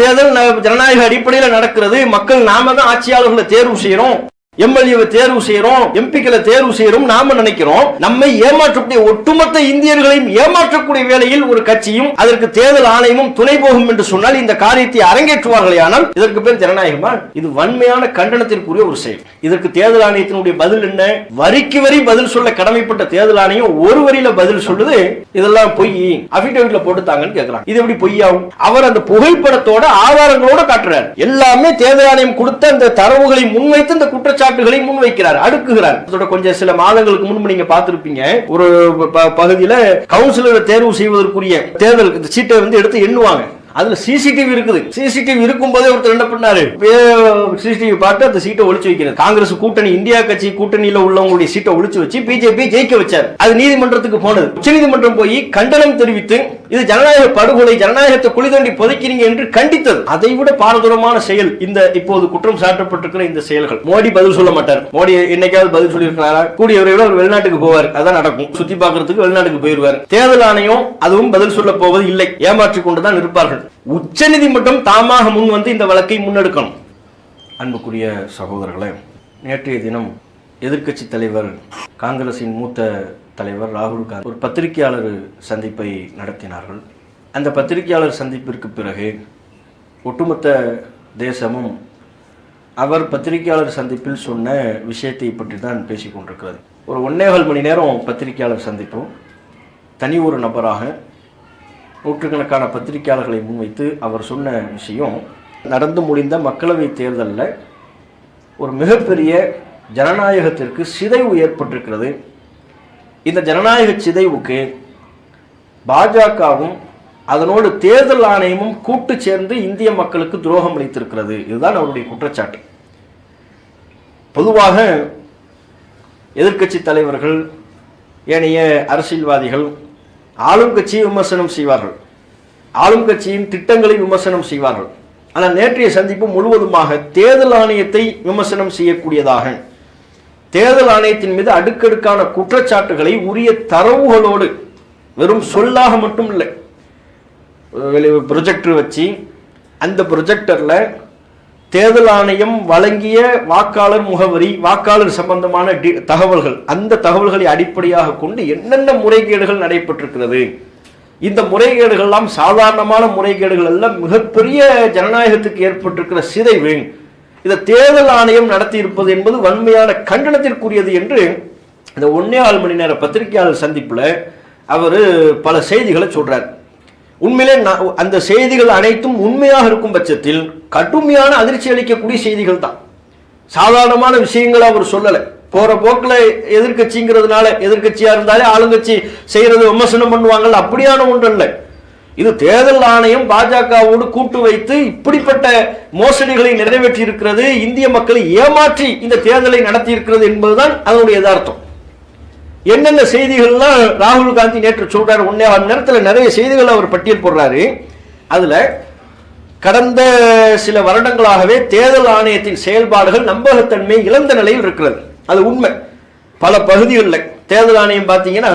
தேர்தல் ஜனநாயக அடிப்படையில் நடக்கிறது. மக்கள் நாம தான் ஆட்சியாளர்களை தேர்வு செய்யறோம் எம்எல்ஏவை தேர்வு செய்யறோம் எம்பிக்களை தேர்வு செய்யறோம் நாம நினைக்கிறோம். நம்மை ஏமாற்றக்கூடிய ஒட்டுமொத்த இந்தியர்களையும் ஏமாற்றக்கூடிய வேளையில் ஒரு கட்சியும் அதற்கு தேர்தல் ஆணையமும் துணை போகும் என்று சொன்னால் இந்த காரியத்தை அரங்கேற்றுவார்களே ஆனால் இதற்கு பேர் ஜனநாயகமா? இது வன்மையான கண்டனத்திற்குரிய ஒரு செயல். இதற்கு தேர்தல் ஆணையத்தினுடைய பதில் என்ன? வரிக்கு வரி பதில் சொல்ல கடமைப்பட்ட தேர்தல் ஆணையம் ஒரு வரியில பதில் சொல்லுது இதெல்லாம் பொய். அபிடேவிட்ல போட்டுத்தாங்கன்னு கேட்கிறாங்க இது எப்படி பொய்யாகும்? அவர் அந்த புகைப்படத்தோட ஆதாரங்களோட காட்டுறார். எல்லாமே தேர்தல் ஆணையம் கொடுத்த அந்த தரவுகளை முன்வைத்து இந்த குற்றச்சாட்டுகளை முன்வைக்கிறார் அடுக்குகிறார். கொஞ்சம் சில மாதங்களுக்கு முன்பு நீங்க பார்த்திருப்பீங்க. ஒரு பகுதியில் பகுதியில கவுன்சிலரை தேர்வு செய்வதற்குரிய தேர்தல் இந்த சீட்டை வந்து எடுத்து எண்ணுவாங்க. அதுல சிசிடிவி இருக்குது. சிசிடிவி இருக்கும் போதே ஒருத்தர் என்ன பண்ணாரு? சிசிடிவி பார்த்து அந்த சீட்டை ஒழிச்சு வைக்கிறது காங்கிரஸ் கூட்டணி இந்தியா கட்சி கூட்டணியில உள்ளவங்களுடைய சீட்டை ஒழிச்சு வச்சு பிஜேபி ஜெயிக்க வச்சார். அது நீதிமன்றத்துக்கு போனது. உச்சநீதிமன்றம் போய் கண்டனம் தெரிவித்து இது ஜனநாயக படுகொலை ஜனநாயகத்தை குளிதோண்டி புதைக்கிறீங்க என்று கண்டித்தது. அதை விட பாரதூரமான செயல் இந்த இப்போது குற்றம் சாட்டப்பட்டிருக்கிற இந்த செயல்கள். மோடி பதில் சொல்ல மாட்டார். மோடி என்னைக்காவது பதில் சொல்லியிருக்கிறாரா? கூடிய விரைவில் அவர் வெளிநாட்டுக்கு போவார். அதான் நடக்கும். சுத்தி பார்க்கறதுக்கு வெளிநாட்டுக்கு போயிருவார் தேர்தல் ஆணையம் அதுவும் பதில் சொல்ல போவது இல்லை. ஏமாற்றி கொண்டுதான் இருப்பார்கள். உச்சநீதிமன்றம் தாமாக முன் வந்து இந்த வழக்கை முன்னெடுக்கணும். அன்புக்குரிய சகோதரர்களே நேற்றைய தினம் எதிர்க்கட்சி தலைவர் காங்கிரசின் மூத்த தலைவர் ராகுல் காந்தி ஒரு பத்திரிகையாளர் சந்திப்பை நடத்தினார்கள். அந்த பத்திரிகையாளர் சந்திப்பிற்கு பிறகு ஒட்டுமொத்த தேசமும் அவர் பத்திரிகையாளர் சந்திப்பில் சொன்ன விஷயத்தை பற்றி தான் பேசிக் கொண்டிருக்கிறது ஒரு ஒன்னேகால் மணி நேரம் பத்திரிகையாளர் சந்திப்பும் தனி ஒரு நபராக நூற்றுக்கணக்கான பத்திரிகையாளர்களை முன்வைத்து அவர் சொன்ன விஷயம் நடந்து முடிந்த மக்களவைத் தேர்தலில் ஒரு மிகப்பெரிய ஜனநாயகத்திற்கு சிதைவு ஏற்பட்டிருக்கிறது. இந்த ஜனநாயக சிதைவுக்கு பாஜகவும் அதனோடு தேர்தல் ஆணையமும் கூட்டு சேர்ந்து இந்திய மக்களுக்கு துரோகம் அளித்திருக்கிறது. இதுதான் அவருடைய குற்றச்சாட்டு. பொதுவாக எதிர்க்கட்சி தலைவர்கள் ஏனைய அரசியல்வாதிகள் ஆளும் கட்சியை விமர்சனம் செய்வார்கள். ஆளும் கட்சியின் திட்டங்களை விமர்சனம் செய்வார்கள். ஆனால் நேற்றைய சந்திப்பு முழுவதுமாக தேர்தல் ஆணையத்தை விமர்சனம் செய்யக்கூடியதாக. தேர்தல் ஆணையத்தின் மீது அடுக்கடுக்கான குற்றச்சாட்டுகளை உரிய தரவுகளோடு வெறும் சொல்லாக மட்டும் இல்லை ப்ரொஜெக்டர் வச்சு அந்த ப்ரொஜெக்டரில் தேர்தல் ஆணையம் வழங்கிய வாக்காளர் முகவரி வாக்காளர் சம்பந்தமான தகவல்கள் அந்த தகவல்களை அடிப்படையாக கொண்டு என்னென்ன முறைகேடுகள் நடைபெற்றிருக்கிறது? இந்த முறைகேடுகள்லாம் சாதாரணமான முறைகேடுகள் எல்லாம் மிகப்பெரிய ஜனநாயகத்துக்கு ஏற்பட்டிருக்கிற சிதைவு. இதை தேர்தல் ஆணையம் நடத்தி இருப்பது என்பது வன்மையான கண்டனத்திற்குரியது என்று இந்த ஒன்னே ஆறு மணி நேர பத்திரிகையாளர் சந்திப்பில் அவர் பல செய்திகளை சொல்றார். உண்மையிலே நான் அந்த செய்திகள் அனைத்தும் உண்மையாக இருக்கும் பட்சத்தில் கடுமையான அதிர்ச்சி அளிக்கக்கூடிய செய்திகள் தான். சாதாரணமான விஷயங்களை அவர் சொல்லலை. போற போக்கில் எதிர்க்கட்சிங்கிறதுனால எதிர்கட்சியா இருந்தாலே ஆளுங்கட்சி செய்யறது விமர்சனம் பண்ணுவாங்கல்ல அப்படியான ஒன்று இல்லை இது தேர்தல் ஆணையம் பாஜகவோடு கூட்டு வைத்து இப்படிப்பட்ட மோசடிகளை நிறைவேற்றி இருக்கிறது இந்திய மக்களை ஏமாற்றி இந்த தேர்தலை நடத்தி இருக்கிறது என்பதுதான் அதனுடைய யதார்த்தம். என்னென்ன செய்திகள்லாம் ராகுல் காந்தி நேற்று சொல்றாரு ஒன்னே மணி நேரத்தில் நிறைய செய்திகள் அவர் பட்டியல் போடுறாரு. அதுல கடந்த சில வருடங்களாகவே தேர்தல் ஆணையத்தின் செயல்பாடுகள் நம்பகத்தன்மை இழந்த நிலையில் இருக்கிறது. அது உண்மை. பல பகுதிகளில் தேர்தல் ஆணையம் பார்த்தீங்கன்னா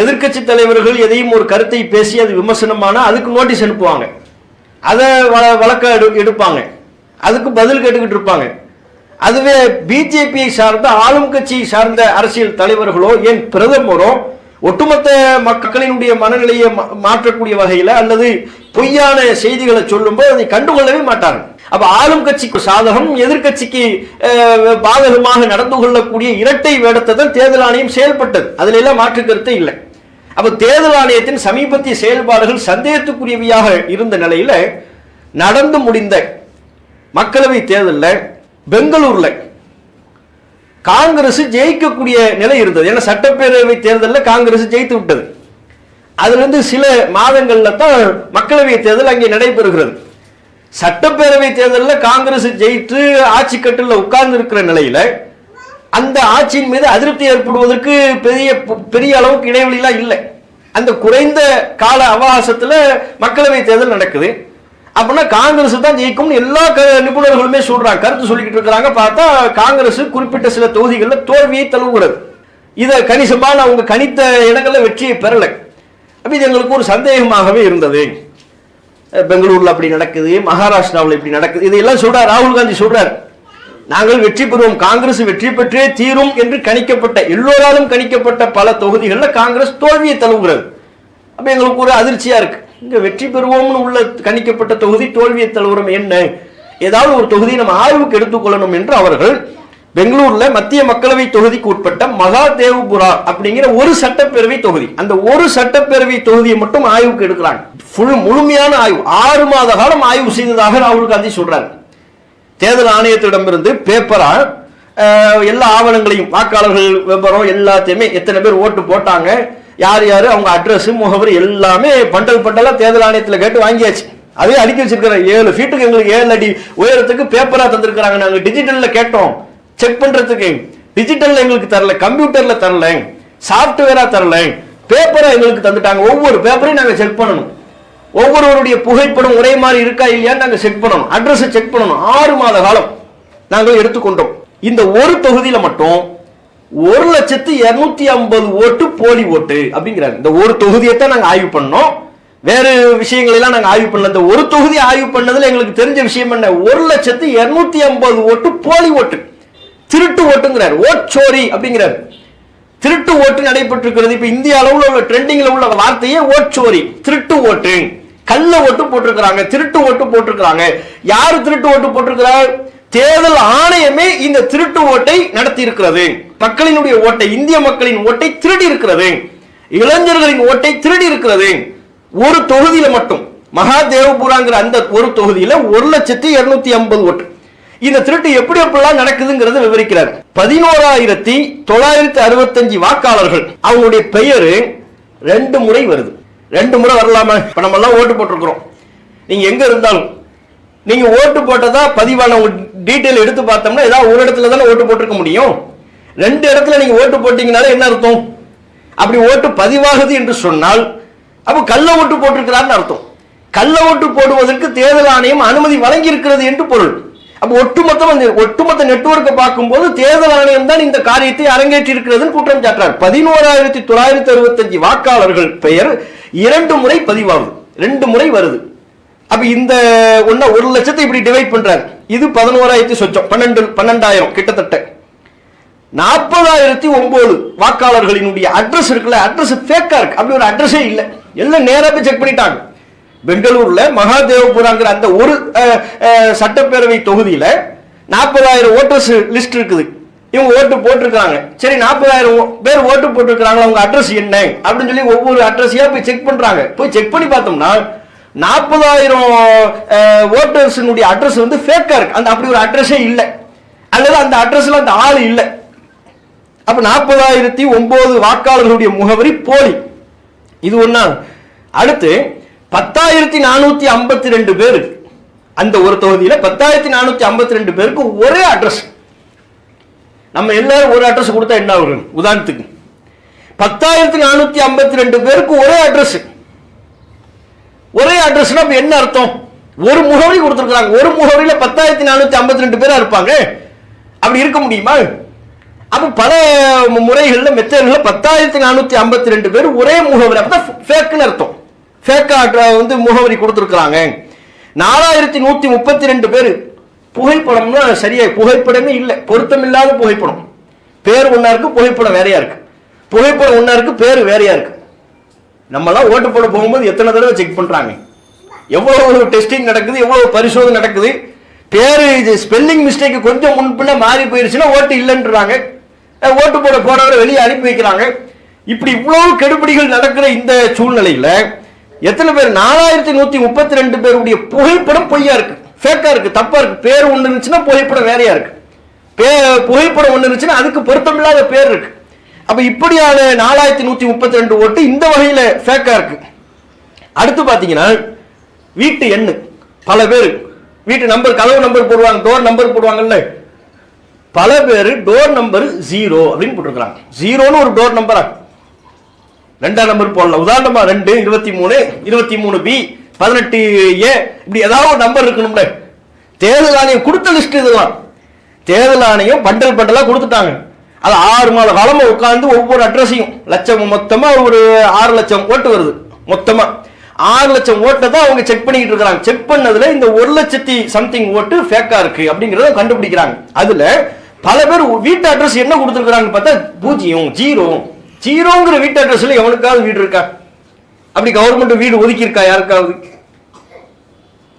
எதிர்க்கட்சி தலைவர்கள் எதையும் ஒரு கருத்தை பேசி அது விமர்சனமானா அதுக்கு நோட்டீஸ் அனுப்புவாங்க. அதை வ வழக்க எடு எடுப்பாங்க. அதுக்கு பதில் கேட்டுக்கிட்டு இருப்பாங்க. அதுவே பிஜேபியை சார்ந்த ஆளும் கட்சியை சார்ந்த அரசியல் தலைவர்களோ ஏன் பிரதமரோ ஒட்டுமொத்த மக்களினுடைய மனநிலையை மா- மாற்றக்கூடிய வகையில் அல்லது பொய்யான செய்திகளை சொல்லும்போது அதை கண்டுகொள்ளவே மாட்டாங்க அப்ப ஆளும் கட்சிக்கு சாதகம் எதிர்க்கட்சிக்கு பாதகமாக நடந்து கொள்ளக்கூடிய இரட்டை வேடத்தை தான் தேர்தல் ஆணையம் செயல்பட்டது. அதுல எல்லாம் மாற்று கருத்தை இல்லை. அப்ப தேர்தல் ஆணையத்தின் சமீபத்திய செயல்பாடுகள் சந்தேகத்துக்குரியவையாக இருந்த நிலையில நடந்து முடிந்த மக்களவை தேர்தலில் பெங்களூர்ல காங்கிரஸ் ஜெயிக்கக்கூடிய நிலை இருந்தது. ஏன்னா சட்டப்பேரவை தேர்தலில் காங்கிரஸ் ஜெயித்து விட்டது. அதுலேருந்து சில மாதங்களில் தான் மக்களவை தேர்தல் அங்கே நடைபெறுகிறது. சட்டப்பேரவை தேர்தலில் காங்கிரஸ் ஜெயித்து ஆட்சி கட்டில் உட்கார்ந்து இருக்கிற நிலையில் அந்த ஆட்சியின் மீது அதிருப்தி ஏற்படுவதற்கு பெரிய பெரிய அளவுக்கு இடைவெளிலாம் இல்லை. அந்த குறைந்த கால அவகாசத்தில் மக்களவை தேர்தல் நடக்குது. அப்படின்னா காங்கிரஸ் தான் ஜெயிக்கும்னு எல்லா க- நிபுணர்களுமே சொல்றாங்க. கருத்து சொல்லிக்கிட்டு இருக்கிறாங்க. பார்த்தா காங்கிரஸ் குறிப்பிட்ட சில தொகுதிகளில் தோல்வியை தழுவுகிறது. இதை கணிசமான அவங்க கணித்த இடங்களில் வெற்றியை பெறலை. அப்போ இது எங்களுக்கு ஒரு சந்தேகமாகவே இருந்தது. பெங்களூரில் பெங்களூர்ல அப்படி நடக்குது மகாராஷ்டிராவில் இப்படி நடக்குது. இதையெல்லாம் சொல்றார் ராகுல் காந்தி சொல்றார். நாங்கள் வெற்றி பெறுவோம் காங்கிரஸ் வெற்றி பெற்றே தீரும் என்று கணிக்கப்பட்ட எல்லோராலும் கணிக்கப்பட்ட பல தொகுதிகளில் காங்கிரஸ் தோல்வியை தழுவுகிறது. அப்ப எங்களுக்கு ஒரு அதிர்ச்சியா இருக்கு. இங்கே வெற்றி பெறுவோம்னு உள்ள கணிக்கப்பட்ட தொகுதி தோல்வியை தழுவுறோம் என்ன? ஏதாவது ஒரு தொகுதி நம்ம ஆய்வுக்கு எடுத்துக்கொள்ளணும் என்று அவர்கள் பெங்களூர்ல மத்திய மக்களவை தொகுதிக்கு உட்பட்ட மகாதேவ்புரா அப்படிங்கிற ஒரு சட்டப்பேரவை தொகுதி. அந்த ஒரு சட்டப்பேரவை தொகுதியை மட்டும் ஆய்வுக்கு எடுக்கிறாங்க. ஃபுல் முழுமையான ஆய்வு. ஆறு மாத காலம் ஆய்வு செய்ததாக ராகுல் காந்தி சொல்றாரு. தேர்தல் ஆணையத்திடமிருந்து பேப்பரா எல்லா ஆவணங்களையும் வாக்காளர்கள் விவரம் எல்லாத்தையுமே எத்தனை பேர் ஓட்டு போட்டாங்க யார் யார் அவங்க அட்ரஸ் முகவரி எல்லாமே பண்டல் பண்டலாக தேர்தல் ஆணையத்தில் கேட்டு வாங்கியாச்சு. அதே அடுக்கி வச்சிருக்கிற ஏழு ஃபீட்டுக்கு எங்களுக்கு ஏழு அடி உயரத்துக்கு பேப்பராக தந்திருக்கிறாங்க. நாங்கள் டிஜிட்டலில் கேட்டோம். செக் பண்ணுறதுக்கு டிஜிட்டலில் எங்களுக்கு தரல கம்ப்யூட்டரில் தரல சாஃப்ட்வேராக தரல பேப்பரை எங்களுக்கு தந்துட்டாங்க. ஒவ்வொரு பேப்பரையும் நாங்கள் செக் பண்ணணும். ஒவ்வொருவருடைய புகைப்படம் ஒரே மாதிரி இருக்கா இல்லையான்னு நாங்கள் செக் பண்ணணும். அட்ரஸ் செக் பண்ணணும். ஆறு மாத காலம் நாங்கள் எடுத்துக்கொண்டோம். இந்த ஒரு தொகுதியில் மட்டும் ஒரு லட்சத்து இருநூத்தி ஐம்பது ஓட்டு போலி ஓட்டு அப்படிங்கிறாரு. இந்த ஒரு தொகுதியை தான் ஆய்வு பண்ணோம். வேறு விஷயங்களெல்லாம் நாங்கள் ஆய்வு பண்ணல. இந்த ஒரு தொகுதி ஆய்வு பண்ணதில் எங்களுக்கு தெரிஞ்ச விஷயம் என்ன? ஒரு லட்சத்து இருநூத்தி ஐம்பது ஓட்டு போலி ஓட்டு. திருட்டு ஓட்டுங்கிறார். ஓட்சோரி அப்படிங்கிறார். திருட்டு ஓட்டு நடைபெற்றிருக்கிறது. இப்போ இந்திய அளவில் உள்ள ட்ரெண்டிங்ல உள்ள வார்த்தையே ஓட்சோரி திருட்டு ஓட்டு. கள்ள ஓட்டு போட்டிருக்கிறாங்க. திருட்டு ஓட்டு போட்டிருக்கிறாங்க. யார் திருட்டு ஓட்டு போட்டிருக்கிறார்? தேர்தல் ஆணையமே இந்த திருட்டு ஓட்டை நடத்தி இருக்கிறது மக்களினுடைய ஓட்டை இந்திய மக்களின் ஓட்டை திருடி இருக்கிறது. இளைஞர்களின் ஓட்டை திருடி இருக்கிறது. ஒரு தொகுதியில மட்டும் மகாதேவபுராங்கிற அந்த ஒரு தொகுதியில ஒரு லட்சத்தி இருநூத்தி ஐம்பது ஓட்டு. இந்த திருட்டு எப்படி எப்படிலாம் நடக்குதுங்கிறத விவரிக்கிறார். பதினோராயிரத்தி தொள்ளாயிரத்தி அறுபத்தஞ்சு வாக்காளர்கள். அவங்களுடைய பெயரு ரெண்டு முறை வருது. ரெண்டு முறை வரலாமா? இப்ப நம்ம எல்லாம் ஓட்டு போட்டிருக்கிறோம். நீங்க எங்க இருந்தாலும் நீங்க ஓட்டு போட்டதா பதிவான டீட்டெயில் எடுத்து பார்த்தோம்னா ஏதாவது ஒரு இடத்துல தானே ஓட்டு போட்டிருக்க முடியும். ரெண்டு இடத்துல நீங்க ஓட்டு போட்டீங்கனால என்ன அர்த்தம்? அப்படி ஓட்டு பதிவாகுது என்று சொன்னால் அப்ப கள்ள ஓட்டு போட்டிருக்கிறார்னு அர்த்தம். கள்ள ஓட்டு போடுவதற்கு தேர்தல் ஆணையம் அனுமதி வழங்கி இருக்கிறது என்று பொருள். அப்ப ஒட்டுமொத்தம் அந்த ஒட்டுமொத்த நெட்வொர்க்கை பார்க்கும்போது தேர்தல் ஆணையம் தான் இந்த காரியத்தை அரங்கேற்றி இருக்கிறதுன்னு குற்றம் சாட்டுறார். பதினோராயிரத்தி தொள்ளாயிரத்தி அறுபத்தஞ்சு வாக்காளர்கள் பெயர் இரண்டு முறை பதிவாகுது. ரெண்டு முறை வருது. அப்ப இந்த ஒண்ண ஒரு லட்சத்தை இப்படி டிவைட் பண்றாரு. இது பதினோராயிரத்தி சொச்சம். பன்னெண்டு பன்னெண்டாயிரம் கிட்டத்தட்ட. நாற்பதாயிரத்தி ஒன்பது வாக்காளர்களினுடைய அட்ரஸ் இருக்குல்ல அட்ரஸ் ஃபேக்கா இருக்கு. அப்படி ஒரு அட்ரஸே இல்லை. எல்லாம் நேராக போய் செக் பண்ணிட்டாங்க. பெங்களூர்ல மகாதேவபுராங்கிற அந்த ஒரு சட்டப்பேரவை தொகுதியில நாற்பதாயிரம் ஓட்டர்ஸ் லிஸ்ட் இருக்குது. இவங்க ஓட்டு போட்டிருக்காங்க சரி நாற்பதாயிரம் பேர் ஓட்டு போட்டிருக்காங்க அவங்க அட்ரஸ் என்ன? அப்படின்னு சொல்லி ஒவ்வொரு அட்ரஸையா போய் செக் பண்றாங்க. போய் செக் பண்ணி பார்த்தோம்னா நாற்பதாயிரம் ஓட்டர்ஸினுடைய அட்ரஸ் வந்து ஃபேக்கா இருக்கு. அந்த அப்படி ஒரு அட்ரஸே இல்லை. அல்லது அந்த அட்ரஸ்ல அந்த ஆள் இல்லை. அப்ப நாற்பதாயிரத்தி ஒன்பது வாக்காளர்களுடைய முகவரி போலி. இது ஒன்னா அடுத்து பத்தாயிரத்தி நானூத்தி ஐம்பத்தி ரெண்டு பேர் அந்த ஒரு தொகுதியில பத்தாயிரத்தி நானூத்தி ஐம்பத்தி ரெண்டு பேருக்கு ஒரே அட்ரஸ் நம்ம எல்லாரும் ஒரு அட்ரஸ் கொடுத்தா என்ன வரும் உதாரணத்துக்கு. பத்தாயிரத்தி நானூத்தி ஐம்பத்தி ரெண்டு பேருக்கு ஒரே அட்ரஸ் ஒரே அட்ரஸ்னா என்ன அர்த்தம்? ஒரு முகவரி கொடுத்துருக்காங்க ஒரு முகவரியில பத்தாயிரத்தி நானூத்தி ஐம்பத்தி ரெண்டு பேரா இருப்பாங்க. அப்படி இருக்க முடியுமா? அப்போ பல முறைகளில் மெத்தட்ல பத்தாயிரத்தி நானூற்றி ஐம்பத்தி ரெண்டு பேர் ஒரே முகவரி அப்போ ஃபேக்குன்னு அர்த்தம். ஃபேக்காக வந்து முகவரி கொடுத்துருக்குறாங்க. நாலாயிரத்தி நூற்றி முப்பத்தி ரெண்டு பேர் புகைப்படம்னா சரியாக புகைப்படமே இல்லை. பொருத்தமில்லாத புகைப்படம். பேர் ஒன்றா இருக்குது புகைப்படம் வேறையாக இருக்குது புகைப்படம் ஒன்றா இருக்குது பேர் வேறையாக இருக்குது நம்மலாம் ஓட்டு போட போகும்போது எத்தனை தடவை செக் பண்ணுறாங்க எவ்வளோ டெஸ்டிங் நடக்குது எவ்வளோ பரிசோதனை நடக்குது? பேர் இது ஸ்பெல்லிங் மிஸ்டேக் கொஞ்சம் முன்பின்ன மாறி போயிருச்சுன்னா ஓட்டு இல்லைன்றாங்க. ஓட்டு போட போறவரை வெளியே அனுப்பி வைக்கிறாங்க. இப்படி இவ்வளவு கெடுபிடிகள் நடக்கிற இந்த சூழ்நிலையில எத்தனை பேர்? நாலாயிரத்தி நூத்தி முப்பத்தி ரெண்டு பேருடைய புகைப்படம் பொய்யா இருக்கு. ஃபேக்கா இருக்கு. தப்பா இருக்கு. பேர் ஒண்ணு இருந்துச்சுன்னா புகைப்படம் வேறையா இருக்கு. பே- புகைப்படம் ஒண்ணு இருந்துச்சுன்னா அதுக்கு பொருத்தமில்லாத பேர் இருக்கு. அப்ப இப்படியான நாலாயிரத்தி நூத்தி முப்பத்தி ரெண்டு ஓட்டு இந்த வகையில ஃபேக்கா இருக்கு. அடுத்து பாத்தீங்கன்னா வீட்டு எண்ணு. பல பேர். வீட்டு நம்பர் கதவு நம்பர் போடுவாங்க டோர் நம்பர் போடுவாங்கல்ல. பல பேர் டோர் நம்பர் ஜீரோ அப்படின்னு போட்டிருக்காங்க ஜீரோன்னு ஒரு டோர் நம்பரா ரெண்டாம் நம்பர் போடலாம். உதாரணமா ரெண்டு இருபத்தி மூணு இருபத்தி மூணு பி பதினெட்டு ஏ இப்படி ஏதாவது ஒரு நம்பர் இருக்கணும்ல. தேர்தல் ஆணையம் கொடுத்த லிஸ்ட் இதெல்லாம் தேர்தல் ஆணையம் பண்டல் பண்டலாக கொடுத்துட்டாங்க. அது ஆறு மாத காலமா உட்காந்து ஒவ்வொரு அட்ரஸையும் லட்சம் மொத்தமாக ஒரு ஆறு லட்சம் ஓட்டு வருது. மொத்தமாக ஆறு லட்சம் ஓட்டை தான் அவங்க செக் பண்ணிக்கிட்டு இருக்கிறாங்க. செக் பண்ணதுல இந்த ஒரு லட்சத்தி சம்திங் ஓட்டு ஃபேக்காக இருக்கு அப்படிங்கிறத கண்டுபிடிக்கிறாங்க. அதில் பல பேர் வீட்டு அட்ரஸ் என்ன கொடுத்துருக்குறாங்கன்னு பார்த்தா பூஜ்ஜியம் ஜீரோ. ஜீரோங்கிற வீட்டு அட்ரஸில் எவனுக்காவது வீடு இருக்கா? அப்படி கவர்மெண்ட் வீடு ஒதுக்கியிருக்கா? யாருக்காவது?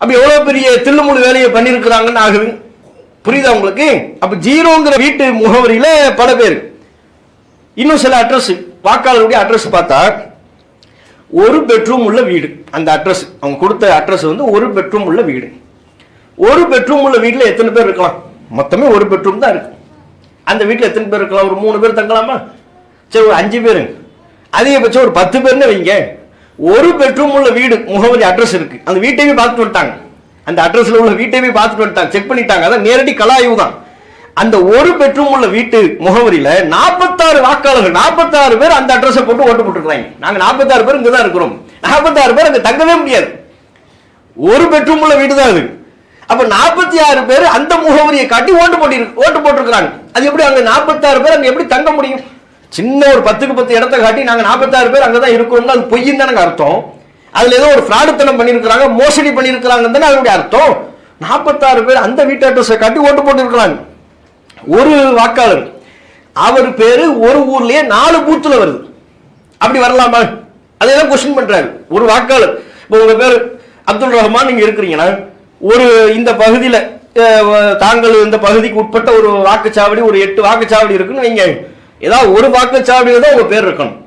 அப்படி எவ்வளோ பெரிய தில்லுமுழு வேலையை பண்ணியிருக்கிறாங்கன்னு ஆகுது. புரியுதா உங்களுக்கு? அப்போ ஜீரோங்கிற வீட்டு முகவரியில் பல பேர். இன்னும் சில அட்ரஸ் வாக்காளருடைய அட்ரஸ் பார்த்தா ஒரு பெட்ரூம் உள்ள வீடு. அந்த அட்ரஸ் அவங்க கொடுத்த அட்ரஸ் வந்து ஒரு பெட்ரூம் உள்ள வீடு. ஒரு பெட்ரூம் உள்ள வீட்டில் எத்தனை பேர் இருக்கலாம்? மொத்தமே ஒரு பெட்ரூம் தான் இருக்கும் அந்த வீட்டில் எத்தனை பேர் இருக்கலாம்? ஒரு மூணு பேர் தங்கலாமா? சரி ஒரு அஞ்சு பேர் அதிகபட்சம் ஒரு பத்து பேர்னு வைங்க. ஒரு பெட்ரூம் உள்ள வீடு முகவரி அட்ரஸ் இருக்கு. அந்த வீட்டையுமே பார்த்துட்டு வந்துட்டாங்க. அந்த அட்ரஸில் உள்ள வீட்டையுமே பார்த்துட்டு வந்துட்டாங்க. செக் பண்ணிட்டாங்க. அதான் நேரடி கலாய்வு தான். அந்த ஒரு பெட்ரூம் உள்ள வீட்டு முகவரியில நாற்பத்தாறு வாக்காளர்கள் நாற்பத்தாறு பேர் அந்த அட்ரஸை போட்டு ஓட்டு போட்டுருக்காங்க நாங்கள் நாற்பத்தாறு பேர் இங்கே தான் இருக்கிறோம். நாற்பத்தாறு பேர் அங்கே தங்கவே முடியாது. ஒரு பெட்ரூம் உள்ள வீடு தான் அது. அப்ப நாற்பத்தி ஆறு பேர் அந்த முகவரியை காட்டி ஓட்டு போட்டி ஓட்டு போட்டிருக்கிறாங்க. அது எப்படி அங்க நாற்பத்தாறு பேர் அங்க எப்படி தங்க முடியும்? சின்ன ஒரு பத்துக்கு பத்து இடத்த காட்டி நாங்க நாற்பத்தாறு பேர் அங்கதான் இருக்கோம்னு அது பொய்யுன்னு தானங்க அர்த்தம். அதுல ஏதோ ஒரு ஃப்ராடுத்தனம் பண்ணியிருக்கிறாங்க மோசடி பண்ணியிருக்கிறாங்க தானே அதனுடைய அர்த்தம். நாற்பத்தாறு பேர் அந்த வீட்டு அட்ரஸை காட்டி ஓட்டு போட்டிருக்கிறாங்க. ஒரு வாக்காளர் அவர் பேரு ஒரு ஊர்லயே நாலு பூத்துல வருது. அப்படி வரலாமா? அதையெல்லாம் கொஸ்டின் பண்றாரு. ஒரு வாக்காளர் இப்போ உங்க பேர் அப்துல் ரஹ்மான் நீங்க இருக்கிறீங்கன்னா ஒரு இந்த பகுதியில் தாங்கள் இந்த பகுதிக்கு உட்பட்ட ஒரு வாக்குச்சாவடி ஒரு எட்டு வாக்குச்சாவடி இருக்குன்னு வைங்க. ஏதாவது ஒரு வாக்குச்சாவடியில தான் உங்கள் பேர் இருக்கணும்.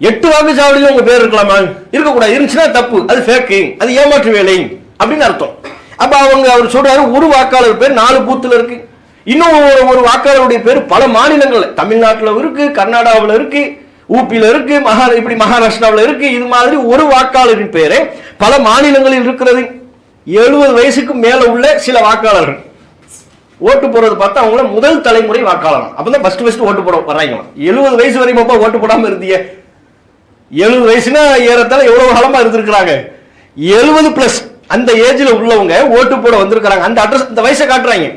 எட்டு வாக்குச்சாவடியில் உங்கள் பேர் இருக்கலாமா? இருக்கக்கூடாது. இருந்துச்சுன்னா தப்பு. அது ஃபேக்கு அது ஏமாற்று வேலை. அப்படின்னு அர்த்தம். அப்போ அவங்க அவர் சொல்கிறாரு ஒரு வாக்காளர் பேர் நாலு பூத்தில் இருக்கு. இன்னும் ஒரு வாக்காளருடைய பேர் பல மாநிலங்களில். தமிழ்நாட்டில் இருக்கு கர்நாடகாவில் இருக்கு ஊப்பியில இருக்கு மகா இப்படி மகாராஷ்டிராவில் இருக்கு. இது மாதிரி ஒரு வாக்காளரின் பேரே பல மாநிலங்களில் இருக்கிறது. எழுபது வயசுக்கு மேலே உள்ள சில வாக்காளர்கள். ஓட்டு போடுறது பார்த்தா அவங்கள முதல் தலைமுறை வாக்காளர் அப்பதான் ஃபர்ஸ்ட் ஃபர்ஸ்ட் ஓட்டு போட வர்றாங்க. எழுபது வயசு வரைக்கும் அப்பா ஓட்டு போடாம இருந்தீங்க எழுபது வயசுனா ஏறத்தால எவ்வளவு காலமா இருந்திருக்கிறாங்க? எழுபது பிளஸ் அந்த ஏஜ்ல உள்ளவங்க ஓட்டு போட வந்திருக்கிறாங்க. அந்த அட்ரஸ் இந்த வயசை காட்டுறாங்க.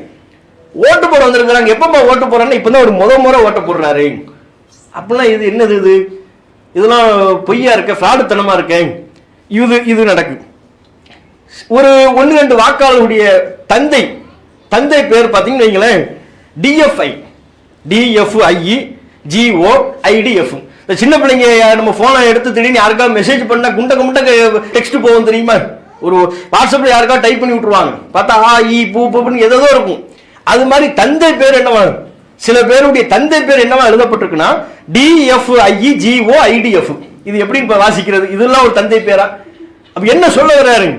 ஓட்டு போட வந்திருக்கிறாங்க. எப்பமா ஓட்டு இப்போ இப்பதான் ஒரு முத முறை ஓட்டு போடுறாரு. அப்படிலாம் இது என்னது இது? இதெல்லாம் பொய்யா இருக்க ஃப்ராடுத்தனமா இருக்கேன் இது இது நடக்குது. ஒரு ஒன்று ரெண்டு வாக்காளருடைய தந்தை தந்தை பேர் பார்த்தீங்கன்னு வைங்களேன் டிஎஃப்ஐ டிஎஃப்ஐஇ ஜிஓ ஐடிஎஃப் இந்த சின்ன பிள்ளைங்க நம்ம போனை எடுத்து திடீர்னு யாருக்காவது மெசேஜ் பண்ணா குண்டக்க முண்டக்க டெக்ஸ்ட் போகும் தெரியுமா? ஒரு வாட்ஸ்அப்ல யாருக்காவது டைப் பண்ணி விட்டுருவாங்க. பார்த்தா ஆ இ பூ பூன்னு ஏதோ இருக்கும். அது மாதிரி தந்தை பேர் என்னவா? சில பேருடைய தந்தை பேர் என்னவா எழுதப்பட்டிருக்குன்னா டிஎஃப்ஐஇ ஜிஓ ஐடிஎஃப் இது எப்படி இப்ப வாசிக்கிறது? இதெல்லாம் ஒரு தந்தை பேரா? அப்ப என்ன சொல்ல வர்றாருங்க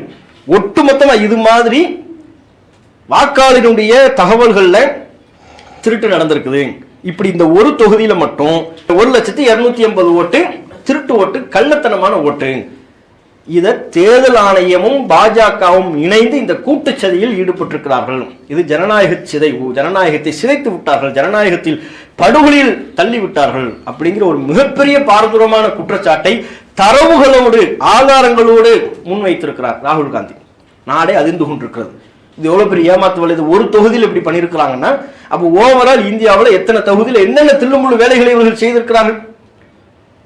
ஒட்டுமொத்தமாக இது மாதிரி வாக்காளருடைய தகவல்களில் திருட்டு நடந்திருக்குது. இப்படி இந்த ஒரு தொகுதியில் மட்டும் ஒரு லட்சத்தி இரநூத்தி எண்பது ஓட்டு திருட்டு ஓட்டு கள்ளத்தனமான ஓட்டு. இதை தேர்தல் ஆணையமும் பாஜகவும் இணைந்து இந்த கூட்டுச்சதியில் ஈடுபட்டிருக்கிறார்கள். இது ஜனநாயக சிதை ஜனநாயகத்தை சிதைத்து விட்டார்கள். ஜனநாயகத்தில் படுகொலியில் தள்ளிவிட்டார்கள். அப்படிங்கிற ஒரு மிகப்பெரிய பாரதூரமான குற்றச்சாட்டை தரவுகளோடு ஆதாரங்களோடு முன்வைத்திருக்கிறார் ராகுல் காந்தி. நாடே அதிர்ந்து கொண்டிருக்கிறது. இது எவ்வளோ பெரிய ஏமாத்து வலது ஒரு தொகுதியில் இப்படி பண்ணியிருக்கிறாங்கன்னா அப்போ ஓவரால் இந்தியாவில் எத்தனை தொகுதியில் என்னென்ன தில்லுமுழு வேலைகளை இவர்கள் செய்திருக்கிறார்கள்?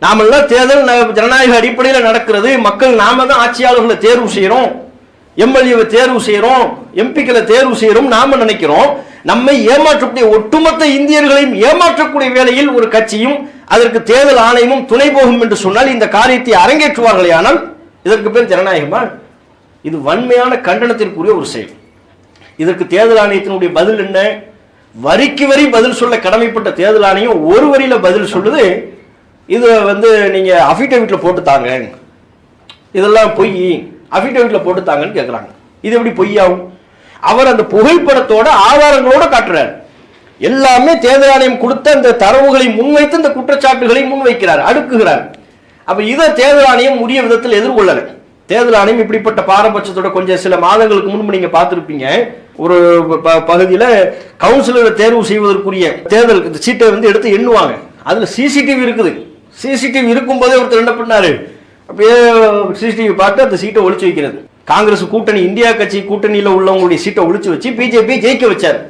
நாமெல்லாம் தேர்தல் ந- ஜனநாயக அடிப்படையில் நடக்கிறது. மக்கள் நாம தான் ஆட்சியாளர்களை தேர்வு செய்கிறோம் எம்எல்ஏவை தேர்வு செய்கிறோம் எம்பிக்களை தேர்வு செய்கிறோம் நாம நினைக்கிறோம். நம்மை ஏமாற்றக்கூடிய ஒட்டுமொத்த இந்தியர்களையும் ஏமாற்றக்கூடிய வேளையில் ஒரு கட்சியும் அதற்கு தேர்தல் ஆணையமும் துணை போகும் என்று சொன்னால் இந்த காரியத்தை அரங்கேற்றுவார்களே ஆனால் இதற்கு பேர் ஜனநாயகமா? இது வன்மையான கண்டனத்திற்குரிய ஒரு செயல். இதற்கு தேர்தல் ஆணையத்தினுடைய பதில் என்ன? வரிக்கு வரி பதில் சொல்ல கடமைப்பட்ட தேர்தல் ஆணையம் ஒரு வரியில பதில் சொல்லுது. இது வந்து நீங்க அஃபிடவிட்ல போட்டு தாங்க. இதெல்லாம் பொய். அஃபிடவிட்ல போட்டு தாங்கன்னு கேட்குறாங்க இது எப்படி பொய்யாகும்? அவர் அந்த புகைப்படத்தோட ஆதாரங்களோட காட்டுறார். எல்லாமே தேர்தல் ஆணையம் கொடுத்த அந்த தரவுகளை முன்வைத்து இந்த குற்றச்சாட்டுகளை முன்வைக்கிறார் அடுக்குகிறார். அப்ப இதை தேர்தல் ஆணையம் உரிய விதத்தில் எதிர்கொள்ளலை. தேர்தல் ஆணையம் இப்படிப்பட்ட பாரபட்சத்தோட கொஞ்சம் சில மாதங்களுக்கு முன்பு நீங்க பார்த்துருப்பீங்க. ஒரு ப- கவுன்சிலரை தேர்வு செய்வதற்குரிய தேர்தல் இந்த சீட்டை வந்து எடுத்து எண்ணுவாங்க. அதுல சிசிடிவி இருக்குது. சிசிடிவி இருக்கும்போதே ஒருத்தர் என்ன பண்ணாரு? அப்படியே சிசிடிவி பார்த்து அந்த சீட்டை ஒழிச்சு வைக்கிறது. காங்கிரஸ் கூட்டணி இந்தியா கட்சி கூட்டணியில் உள்ளவங்களுடைய சீட்டை ஒழிச்சு வச்சு பிஜேபி ஜெயிக்க வச்சார்.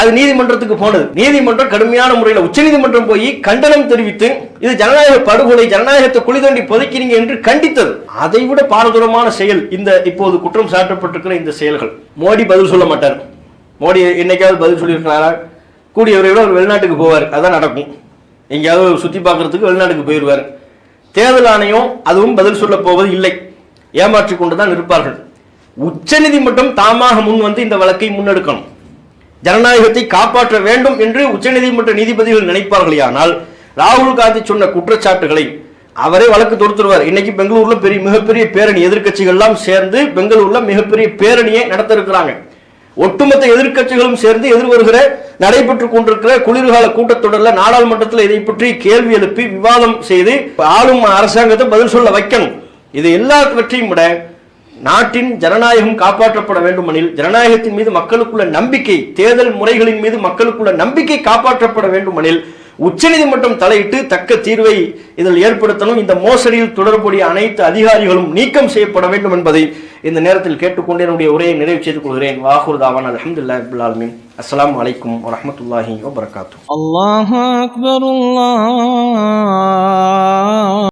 அது நீதிமன்றத்துக்கு போனது. நீதிமன்றம் கடுமையான முறையில் உச்சநீதிமன்றம் போய் கண்டனம் தெரிவித்து இது ஜனநாயக படுகொலை ஜனநாயகத்தை குழி தோண்டி புதைக்கிறீங்க என்று கண்டித்தது. அதை விட பாரதூரமான செயல் இந்த இப்போது குற்றம் சாட்டப்பட்டிருக்கிற இந்த செயல்கள். மோடி பதில் சொல்ல மாட்டார். மோடி என்னைக்காவது பதில் சொல்லியிருக்கிறாரா? கூடிய விரைவில் அவர் வெளிநாட்டுக்கு போவார். அதான் நடக்கும். எங்கேயாவது சுற்றி பார்க்கறதுக்கு வெளிநாட்டுக்கு போயிடுவார் தேர்தல் ஆணையம் அதுவும் பதில் சொல்ல போவது இல்லை. ஏமாற்றிக் கொண்டுதான் இருப்பார்கள். உச்சநீதிமன்றம் தாமாக முன் வந்து இந்த வழக்கை முன்னெடுக்கணும். ஜனநாயகத்தை காப்பாற்ற வேண்டும் என்று உச்சநீதிமன்ற நீதிபதிகள் நினைப்பார்களேயானால் ராகுல் காந்தி சொன்ன குற்றச்சாட்டுகளை அவரே வழக்கு தொடுத்துருவார். இன்னைக்கு பெங்களூர்ல பெரிய மிகப்பெரிய பேரணி எதிர்க்கட்சிகள்லாம் சேர்ந்து பெங்களூர்ல மிகப்பெரிய பேரணியை நடத்த இருக்கிறாங்க. ஒட்டுமொத்த எதிர்க்கட்சிகளும் சேர்ந்து எதிர்வருகிற நடைபெற்றுக் கொண்டிருக்கிற குளிர்கால கூட்டத்தொடரில் நாடாளுமன்றத்தில் இதை பற்றி கேள்வி எழுப்பி விவாதம் செய்து ஆளும் அரசாங்கத்தை பதில் சொல்ல வைக்கணும். இது எல்லாவற்றையும் விட நாட்டின் ஜனநாயகம் காப்பாற்றப்பட வேண்டுமெனில் ஜனநாயகத்தின் மீது மக்களுக்குள்ள நம்பிக்கை தேர்தல் முறைகளின் மீது மக்களுக்குள்ள நம்பிக்கை காப்பாற்றப்பட வேண்டுமெனில் உச்சநீதிமன்றம் தலையிட்டு தக்க தீர்வை இதில் ஏற்படுத்தணும். இந்த மோசடியில் தொடர்புடைய அனைத்து அதிகாரிகளும் நீக்கம் செய்யப்பட வேண்டும் என்பதை இந்த நேரத்தில் கேட்டுக்கொண்டு என்னுடைய உரையை நிறைவு செய்து கொள்கிறேன். வாகூர் தாவான் அலமதுல்லா அபுல்லாலமின் அஸ்லாம் வலைக்கும் வரமத்துல்லாஹி வபரகாத்து அல்லாஹ் அக்பர்